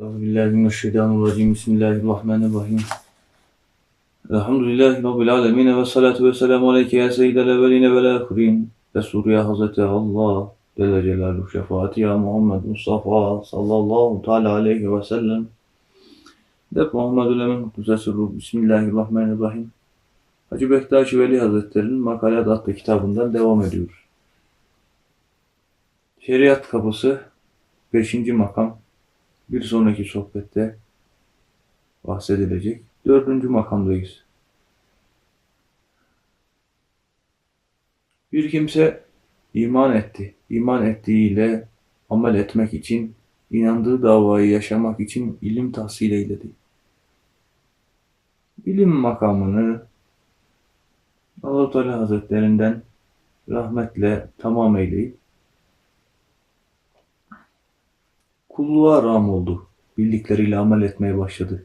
Euzubillahimineşşeytanirracim. Bismillahirrahmanirrahim. Elhamdülillahi Rabbil alemin ve salatu ve selamu aleyke ya seyyidel evveline vel ahirin. Resul ya Hazreti Allah Celle Celaluhu şefaati ya Muhammed Mustafa sallallahu teala aleyhi ve sellem. Dep Muhammedül Emin Kudüs'e. Bismillahirrahmanirrahim. Hacı Bektaşi Veli Hazretleri'nin Makalat adlı kitabından devam ediyoruz. Şeriat kapısı 5. makam bir sonraki sohbette bahsedilecek. Dördüncü makamdayız. Bir kimse iman etti. İman ettiğiyle amel etmek için, inandığı davayı yaşamak için ilim tahsil eyledi. İlim makamını Allah-u Teala Hazretlerinden rahmetle tamam eyleyip kulluğa ram oldu. Bildikleriyle amel etmeye başladı.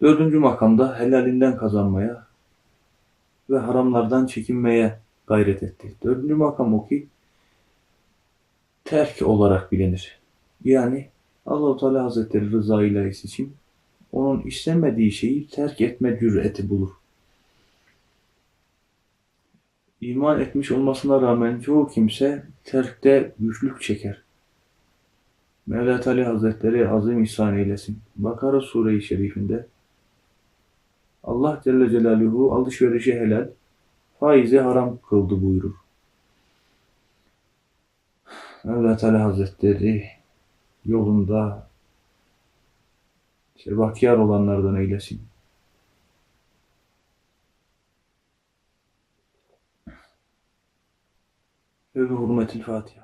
Dördüncü makamda helalinden kazanmaya ve haramlardan çekinmeye gayret etti. Dördüncü makam o ki terk olarak bilinir. Yani Allah-u Teala Hazretleri rıza ilahisi için onun istemediği şeyi terk etme cüreti bulur. İman etmiş olmasına rağmen çoğu kimse terkte güçlük çeker. Mevla Teala Hazretleri azim ihsan eylesin. Bakara Sure-i Şerifinde Allah Celle Celaluhu alışverişi helal, faizi haram kıldı buyurur. Mevla Teala Hazretleri yolunda işte olanlardan eylesin. Ve bi hurmetil Fatiha.